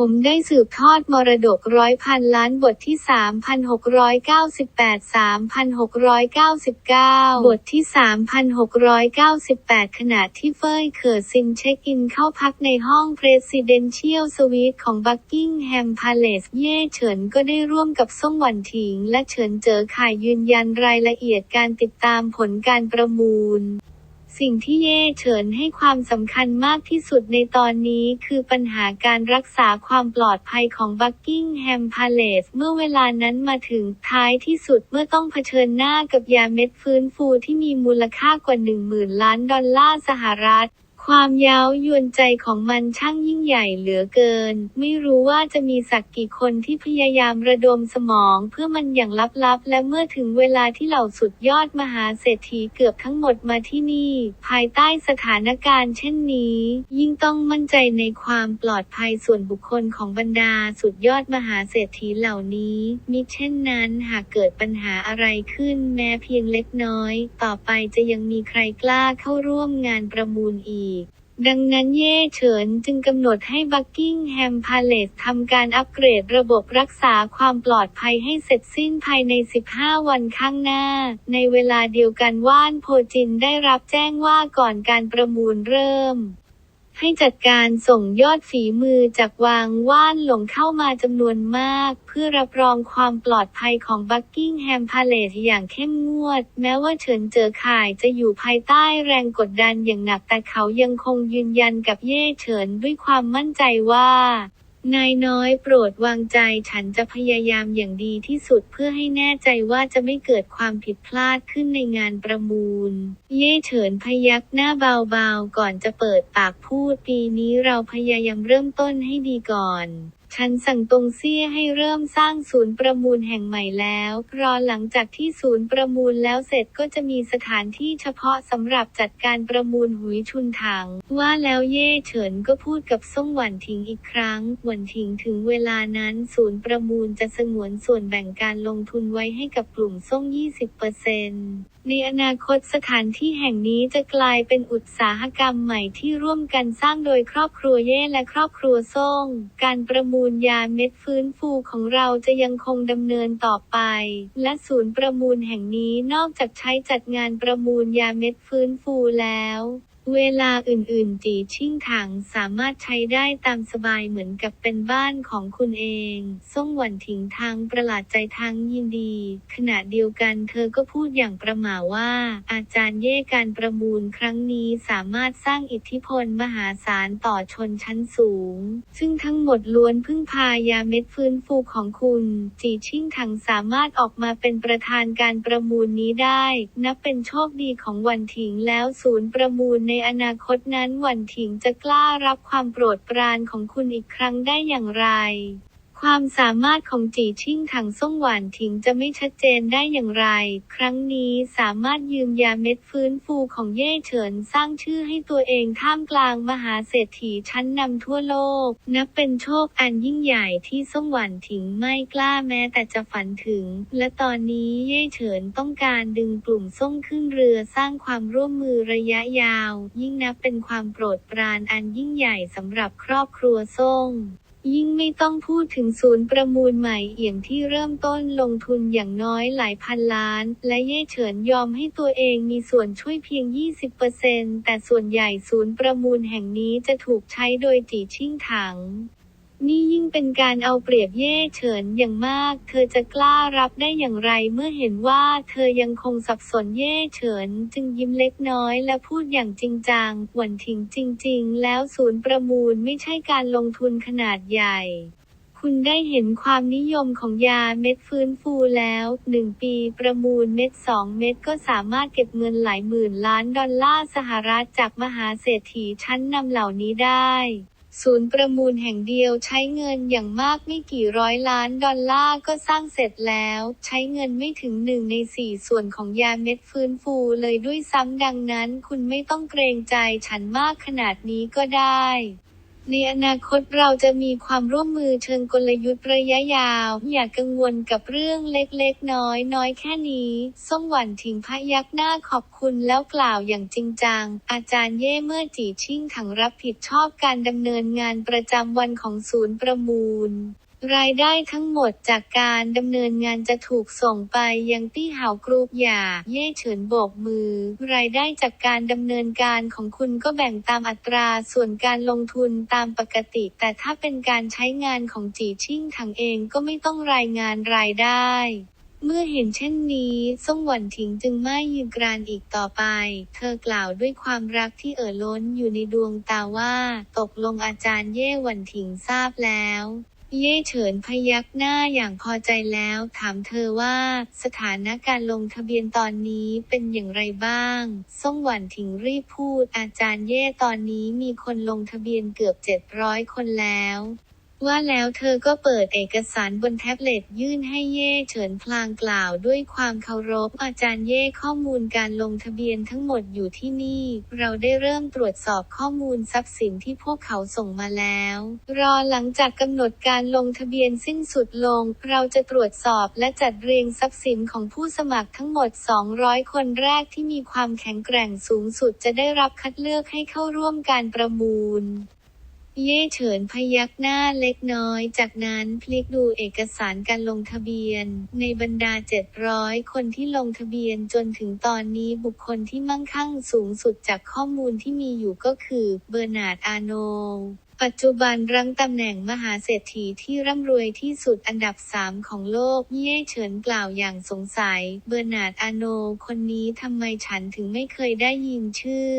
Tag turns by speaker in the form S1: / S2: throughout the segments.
S1: ผมได้สืบทอดมรดกร้อยพันล้านบทที่ 3,698 3,699 บทที่ 3,698 ขณะที่เฟยเขอร์ซินเช็คอินเข้าพักในห้อง Presidential Suite ของ Buckingham Palace เย่เฉินก็ได้ร่วมกับซ่งหวันถิง และเฉินเจอข่ายยืนยันรายละเอียดการติดตามผลการประมูล สิ่งที่เย่เฉินให้ความสำคัญมากที่สุดในตอนนี้คือปัญหาการรักษาความปลอดภัยของบักกิ้งแฮมพาเลสเมื่อเวลานั้นมาถึงท้ายที่สุดเมื่อต้องเผชิญหน้ากับยาเม็ดฟื้นฟูที่มีมูลค่ากว่า10,000 ล้านดอลลาร์สหรัฐ ความเย้ายวนใจของมันช่างยิ่งใหญ่เหลือเกิน ไม่รู้ว่าจะมีสักกี่คนที่พยายามระดมสมองเพื่อมันอย่างลับๆ และเมื่อถึงเวลาที่เหล่าสุดยอดมหาเศรษฐีเกือบทั้งหมดมาที่นี่ ภายใต้สถานการณ์เช่นนี้ ยิ่งต้องมั่นใจในความปลอดภัยส่วนบุคคลของบรรดาสุดยอดมหาเศรษฐีเหล่านี้ มิเช่นนั้นหากเกิดปัญหาอะไรขึ้นแม้เพียงเล็กน้อย ต่อไปจะยังมีใครกล้าเข้าร่วมงานประมูลอีก ดังนั้นเย่เฉินจึงกำหนดให้บักกิ้งแฮมพาเลสทำการอัปเกรดระบบรักษาความปลอดภัยให้เสร็จสิ้นภายใน 15 วันข้างหน้า ในเวลาเดียวกันว่านโพจินได้รับแจ้งว่าก่อนการประมูลเริ่ม ให้จัดการส่งยอดฝีมือจากวางว่านหลงเข้ามาจำนวนมาก เพื่อรับรองความปลอดภัยของบักกิ้งแฮมพาเลสอย่างเข้มงวด แม้ว่าเฉินเจอข่ายจะอยู่ภายใต้แรงกดดันอย่างหนักแต่เขายังคงยืนยันกับเย่เฉินด้วยความมั่นใจว่า นายน้อยโปรดวางใจฉันจะพยายามอย่างดีที่สุดเพื่อให้แน่ใจว่าจะไม่เกิดความผิดพลาดขึ้นในงานประมูล เย่เฉินพยักหน้าเบาๆก่อนจะเปิดปากพูดปีนี้เราพยายามเริ่มต้นให้ดีก่อน ฉันสั่งตรงเซี่ยให้เริ่มสร้างศูนย์ประมูลแห่งใหม่แล้ว รอหลังจากที่ศูนย์ประมูลแล้วเสร็จก็จะมีสถานที่เฉพาะสำหรับจัดการประมูลหุยชุนถัง ว่าแล้วเย่เฉินก็พูดกับซ่งหวันถิงอีกครั้ง หวันถิงถึงเวลานั้นศูนย์ประมูลจะสงวนส่วนแบ่งการลงทุนไว้ให้กับกลุ่มซ่ง 20%ในอนาคตสถานที่แห่งนี้จะกลายเป็นอุตสาหกรรมใหม่ที่ร่วมกันสร้างโดยครอบครัวเย่และครอบครัวซ่ง การประมูลยาเม็ดฟื้นฟูของเราจะยังคงดำเนินต่อไป และศูนย์ประมูลแห่งนี้นอกจากใช้จัดงานประมูลยาเม็ดฟื้นฟูแล้ว เวลาอื่นๆ จีชิ่งถังสามารถใช้ได้ตามสบายเหมือนกับเป็นบ้านของคุณเองซ่งหวันถิงทางประหลาดใจทางยินดี ขณะเดียวกันเธอก็พูดอย่างประหม่าว่า อาจารย์เย่การประมูลครั้งนี้สามารถสร้างอิทธิพลมหาศาลต่อชนชั้นสูง ซึ่งทั้งหมดล้วนพึ่งพายาเม็ดฟื้นฟูของคุณ จีชิ่งถังสามารถออกมาเป็นประธานการประมูลนี้ได้ นับเป็นโชคดีของหวันถิงแล้วศูนย์ประมูลในอนาคตนั้นหวันถิงจะกล้ารับความโปรดปรานของคุณอีกครั้งได้อย่างไร ความสามารถของจีชิ่งถังซ่งหวานถิงจะไม่ชัดเจนได้อย่างไร ครั้งนี้สามารถยืมยาเม็ดฟื้นฟูของเย่เฉินสร้างชื่อให้ตัวเองท่ามกลางมหาเศรษฐีชั้นนำทั่วโลก นับเป็นโชคอันยิ่งใหญ่ที่ซ่งหวานถิงไม่กล้าแม้แต่จะฝันถึง และตอนนี้เย่เฉินต้องการดึงกลุ่มซ่งขึ้นเรือสร้างความร่วมมือระยะยาว ยิ่งนับเป็นความโปรดปรานอันยิ่งใหญ่สำหรับครอบครัวซ่ง ยิ่งไม่ต้องพูดถึงศูนย์ประมูลใหม่เอี่ยงที่เริ่มต้นลงทุนอย่างน้อยหลายพันล้าน และเย่เฉินยอมให้ตัวเองมีส่วนช่วยเพียง 20%แต่ส่วนใหญ่ศูนย์ประมูลแห่งนี้จะถูกใช้โดยจีชิ่งถัง นี่ยิ่งเป็นการเอาเปรียบเย่เฉินอย่างมาก เธอจะกล้ารับได้อย่างไรเมื่อเห็นว่าเธอยังคงสับสนเย่เฉิน จึงยิ้มเล็กน้อยและพูดอย่างจริงจังหวนถิงจริง ๆ แล้วศูนย์ประมูลไม่ใช่การลงทุนขนาดใหญ่คุณได้เห็นความนิยมของยาเม็ดฟื้นฟูแล้ว 1 ปีประมูลเม็ด 2 เม็ดก็สามารถเก็บเงินหลายหมื่นล้านดอลลาร์สหรัฐจากมหาเศรษฐีชั้นนำเหล่านี้ได้ ศูนย์ประมูลแห่งเดียวใช้เงินอย่างมากไม่กี่ร้อยล้านดอลลาร์ก็สร้างเสร็จแล้ว ใช้เงินไม่ถึงหนึ่งในสี่ส่วนของยาเม็ดฟื้นฟูเลยด้วยซ้ำดังนั้น คุณไม่ต้องเกรงใจฉันมากขนาดนี้ก็ได้ ในอนาคตเราจะมีความร่วมมือเชิงกลยุทธ์ระยะยาว อย่ากกังวลกับเรื่องเล็กๆ น้อยน้อยแค่นี้ส่งหวันถิงพยักหน้าขอบคุณแล้วกล่าวอย่างจริงจัง อาจารย์เย่เมื่อจีชิ่งถังรับผิดชอบการดำเนินงานประจำวันของศูนย์ประมูล รายได้ทั้งหมดจากการดำเนินงานจะถูกส่งไปยังตี้เหากรุ๊ปอย่า เย่เฉินโบกมือ รายได้จากการดำเนินการของคุณก็แบ่งตามอัตราส่วนการลงทุนตามปกติ แต่ถ้าเป็นการใช้งานของจีชิ่งถังเองก็ไม่ต้องรายงานรายได้เมื่อเห็นเช่นนี้ซ่งหวันถิงจึงไม่ยืนกรานอีกต่อไป เธอกล่าวด้วยความรักที่เอ่อล้นอยู่ในดวงตาว่า ตกลงอาจารย์เย่หวันถิงทราบแล้ว เย่เฉินพยักหน้าอย่างพอใจแล้ว ถามเธอว่าสถานการณ์ลงทะเบียนตอนนี้เป็นอย่างไรบ้างส่งหวันถิงรีบพูดอาจารย์เย่ตอนนี้มีคนลงทะเบียนเกือบ 700 คนแล้ว ว่าแล้วเธอก็เปิดเอกสารบนแท็บเล็ตยื่นให้เย่เฉินพลางกล่าวด้วยความเคารพอาจารย์เย่ข้อมูลการลงทะเบียนทั้งหมดอยู่ที่นี่ เราได้เริ่มตรวจสอบข้อมูลทรัพย์สินที่พวกเขาส่งมาแล้ว รอหลังจากกำหนดการลงทะเบียนสิ้นสุดลง เราจะตรวจสอบและจัดเรียงทรัพย์สินของผู้สมัครทั้งหมด 200 คนแรกที่มีความแข็งแกร่งสูงสุดจะได้รับคัดเลือกให้เข้าร่วมการประมูล เย่เฉินพยักหน้าเล็กน้อย จากนั้นพลิกดูเอกสารการลงทะเบียน ในบรรดา 700 คนที่ลงทะเบียนจนถึงตอนนี้บุคคลที่มั่งคั่งสูงสุดจากข้อมูลที่มีอยู่ก็คือเบอร์นาร์ดอาโนปัจจุบันรั้งตำแหน่งมหาเศรษฐีที่ร่ำรวยที่สุดอันดับสามของโลก เย่เฉินกล่าวอย่างสงสัย เบอร์นาร์ดอาโน คนนี้ทำไมฉันถึงไม่เคยได้ยินชื่อ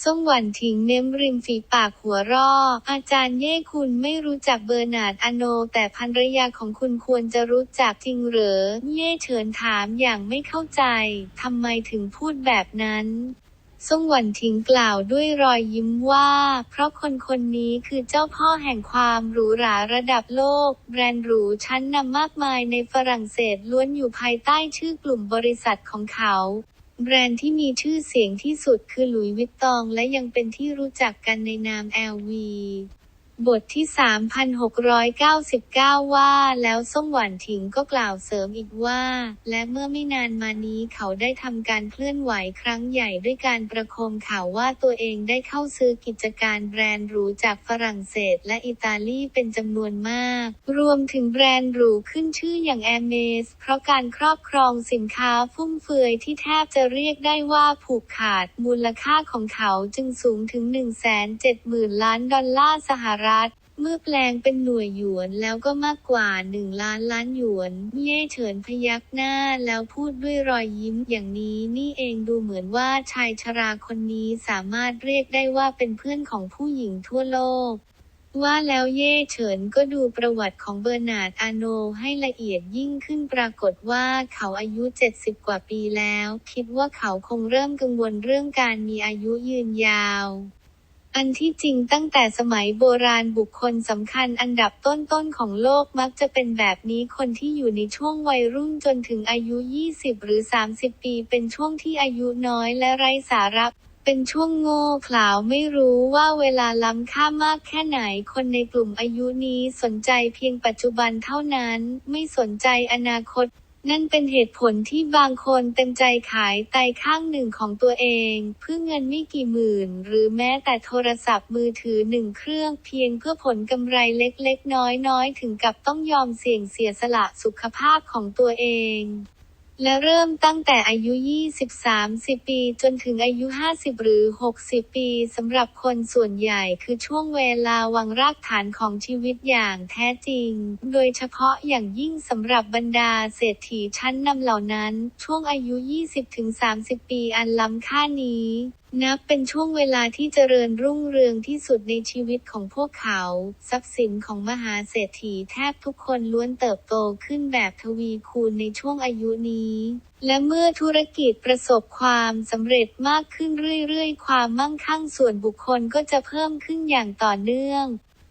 S1: ส่งหวันถิงเม้มริมฝีปากหัวรออาจารย์เย่คุณไม่รู้จักเบอร์นาร์ดอโน แต่ภรรยาของคุณควรจะรู้จักจริงเหรอ เย่เฉินถามอย่างไม่เข้าใจทำไมถึงพูดแบบนั้นส่งหวันถิงกล่าวด้วยรอยยิ้มว่า เพราะคนคนนี้คือเจ้าพ่อแห่งความหรูหราระดับโลก แบรนด์หรูชั้นนำมากมายในฝรั่งเศสล้วนอยู่ภายใต้ชื่อกลุ่มบริษัทของเขา แบรนด์ที่มีชื่อเสียงที่สุดคือหลุยส์วิตตองและยังเป็นที่รู้จักกันในนาม LV บทที่ 3,699 ว่า แล้วส้มหวานถิงก็กล่าวเสริมอีกว่า และเมื่อไม่นานมานี้เขาได้ทำการเคลื่อนไหวครั้งใหญ่ด้วยการประโคมข่าวว่าตัวเองได้เข้าซื้อกิจการแบรนด์หรูจากฝรั่งเศสและอิตาลีเป็นจำนวนมาก รวมถึงแบรนด์หรูขึ้นชื่ออย่างแอร์เมสเพราะการครอบครองสินค้าฟุ่มเฟือยที่แทบจะเรียกได้ว่าผูกขาดมูลค่าของเขาจึงสูงถึง 170,000 ล้านดอลลาร์สหรัฐเมื่อแปลงเป็นหน่วยหยวนแล้วก็มากกว่า 1 ล้านล้านหยวน เย่เฉินพยักหน้าแล้วพูดด้วยรอยยิ้มอย่างนี้นี่เองดูเหมือนว่าชายชราคนนี้สามารถเรียกได้ว่าเป็นเพื่อนของผู้หญิงทั่วโลกว่าแล้วเย่เฉินก็ดูประวัติของเบอร์นาร์ดอาโนให้ละเอียดยิ่งขึ้นปรากฏว่าเขาอายุ 70 กว่าปีแล้ว คิดว่าเขาคงเริ่มกังวลเรื่องการมีอายุยืนยาว อันที่จริงตั้งแต่สมัยโบราณบุคคลสำคัญอันดับต้นๆของโลกมักจะเป็นแบบนี้คนที่อยู่ในช่วงวัยรุ่นจนถึงอายุ 20 หรือ 30 ปีเป็นช่วงที่อายุน้อยและไร้สาระเป็นช่วงโง่เขลาไม่รู้ว่าเวลาล้ำค่ามากแค่ไหน คนในกลุ่มอายุนี้สนใจเพียงปัจจุบันเท่านั้น ไม่สนใจอนาคต นั่นเป็นเหตุผลที่บางคนเต็มใจขายไตข้างหนึ่งของตัวเอง เพื่อเงินไม่กี่หมื่น หรือแม้แต่โทรศัพท์มือถือหนึ่งเครื่องเพียงเพื่อผลกำไรเล็กๆ น้อยๆ ถึงกับต้องยอมเสี่ยงเสียสละสุขภาพของตัวเอง และเริ่มตั้งแต่อายุ20-30 ปี จนถึงอายุ 50 หรือ 60 ปีสำหรับคนส่วนใหญ่คือช่วงเวลาวางรากฐานของชีวิตอย่างแท้จริง โดยเฉพาะอย่างยิ่งสำหรับบรรดาเศรษฐีชั้นนำเหล่านั้น ช่วงอายุ 20-30 ปีอันล้ำค่านี้ นับเป็นช่วงเวลาที่เจริญรุ่งเรืองที่สุดในชีวิตของพวกเขา ทรัพย์สินของมหาเศรษฐีแทบทุกคนล้วนเติบโตขึ้นแบบทวีคูณในช่วงอายุนี้ และเมื่อธุรกิจประสบความสำเร็จมากขึ้นเรื่อยๆ ความมั่งคั่งส่วนบุคคลก็จะเพิ่มขึ้นอย่างต่อเนื่อง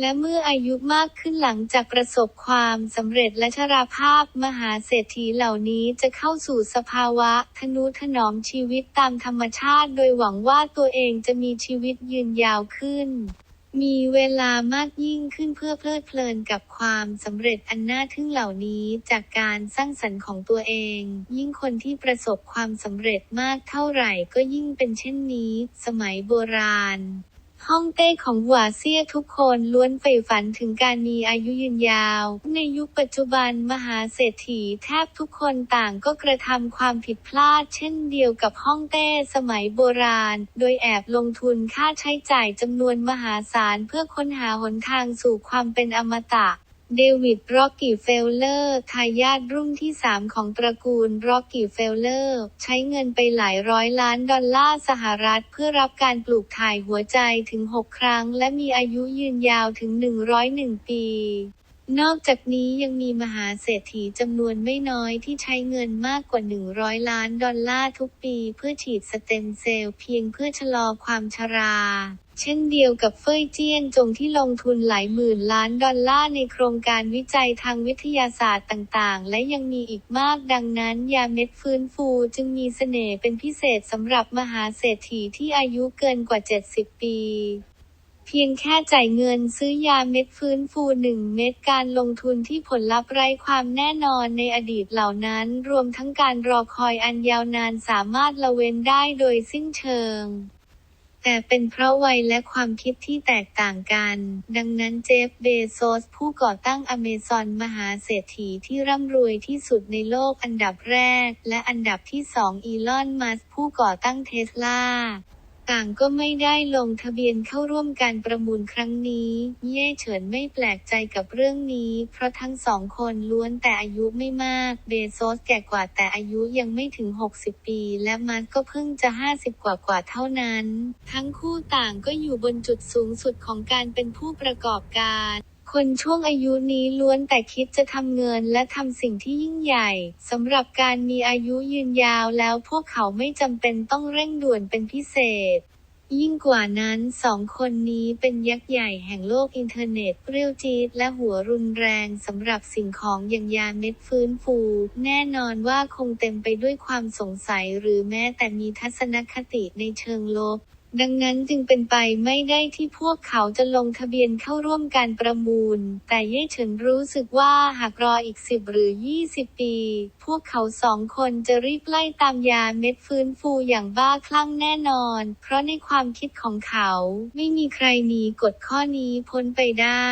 S1: และเมื่ออายุมากขึ้นหลังจากประสบความสำเร็จและชราภาพมหาเศรษฐีเหล่านี้จะเข้าสู่สภาวะทนุถนอมชีวิตตามธรรมชาติ โดยหวังว่าตัวเองจะมีชีวิตยืนยาวขึ้น มีเวลามากยิ่งขึ้นเพื่อเพลิดเพลินกับความสำเร็จอันน่าทึ่งเหล่านี้จากการสร้างสรรค์ของตัวเอง ยิ่งคนที่ประสบความสำเร็จมากเท่าไหร่ก็ยิ่งเป็นเช่นนี้ สมัยโบราณ ฮ่องเต้ของหวาเซี่ยทุกคนล้วนใฝ่ฝันถึงการมีอายุยืนยาว ในยุคปัจจุบันมหาเศรษฐีแทบทุกคนต่างก็กระทำความผิดพลาด เช่นเดียวกับฮ่องเต้สมัยโบราณ โดยแอบลงทุนค่าใช้จ่ายจำนวนมหาศาลเพื่อค้นหาหนทางสู่ความเป็นอมตะ เดวิดร็อกกี้เฟลเลอร์ทายาทรุ่นที่ 3 ของตระกูลร็อกกี้เฟลเลอร์ใช้เงินไปหลายร้อยล้านดอลลาร์สหรัฐเพื่อรับการปลูกถ่ายหัวใจถึง 6 ครั้ง และมีอายุยืนยาวถึง 101 ปี นอกจากนี้ยังมีมหาเศรษฐีจำนวนไม่น้อยที่ใช้เงินมากกว่า 100 ล้านดอลลาร์ทุกปี เพื่อฉีดสเต็มเซลล์เพียงเพื่อชะลอความชรา เช่นเดียวกับเฟ่ยเจี้ยนจงที่ลงทุนหลายหมื่นล้านดอลลาร์ในโครงการวิจัยทางวิทยาศาสตร์ต่างๆ และยังมีอีกมากดังนั้นยาเม็ดฟื้นฟูจึงมีเสน่ห์เป็นพิเศษสำหรับมหาเศรษฐีที่อายุเกินกว่า 70 ปีเพียงแค่จ่ายเงินซื้อยาเม็ดฟื้นฟูหนึ่งเม็ดการลงทุนที่ผลลัพธ์ไร้ความแน่นอนในอดีตเหล่านั้น รวมทั้งการรอคอยอันยาวนานสามารถละเว้นได้โดยสิ้นเชิง แต่เป็นเพราะวัยและความคิดที่แตกต่างกัน ดังนั้นเจฟ เบโซส ผู้ก่อตั้งอเมซอนมหาเศรษฐีที่ร่ำรวยที่สุดในโลกอันดับแรก และอันดับที่สองอีลอน มัสผู้ก่อตั้งเทสลา ต่างก็ไม่ได้ลงทะเบียนเข้าร่วมการประมูลครั้งนี้ เย่เฉินไม่แปลกใจกับเรื่องนี้ เพราะทั้งสองคนล้วนแต่อายุไม่มาก เบโซสแก่กว่าแต่อายุยังไม่ถึง 60 ปี และมาร์ก์ก็เพิ่งจะ 50 กว่ากว่าเท่านั้น ทั้งคู่ต่างก็อยู่บนจุดสูงสุดของการเป็นผู้ประกอบการ คนช่วงอายุนี้ล้วนแต่คิดจะทำเงินและทำสิ่งที่ยิ่งใหญ่สำหรับการมีอายุยืนยาวแล้วพวกเขาไม่จำเป็นต้องเร่งด่วนเป็นพิเศษ ยิ่งกว่านั้นสองคนนี้เป็นยักษ์ใหญ่แห่งโลกอินเทอร์เน็ตเปรี้ยวจี๊ดและหัวรุนแรงสำหรับสิ่งของอย่างยาเม็ดฟื้นฟู แน่นอนว่าคงเต็มไปด้วยความสงสัยหรือแม้แต่มีทัศนคติในเชิงลบ ดังนั้นจึงเป็นไปไม่ได้ที่พวกเขาจะลงทะเบียนเข้าร่วมการประมูล แต่เย่เฉินรู้สึกว่าหากรออีก10หรือ20ปี พวกเขาสองคนจะรีบไล่ตามยาเม็ดฟื้นฟูอย่างบ้าคลั่งแน่นอน เพราะในความคิดของเขา ไม่มีใครหนีกฎข้อนี้พ้นไปได้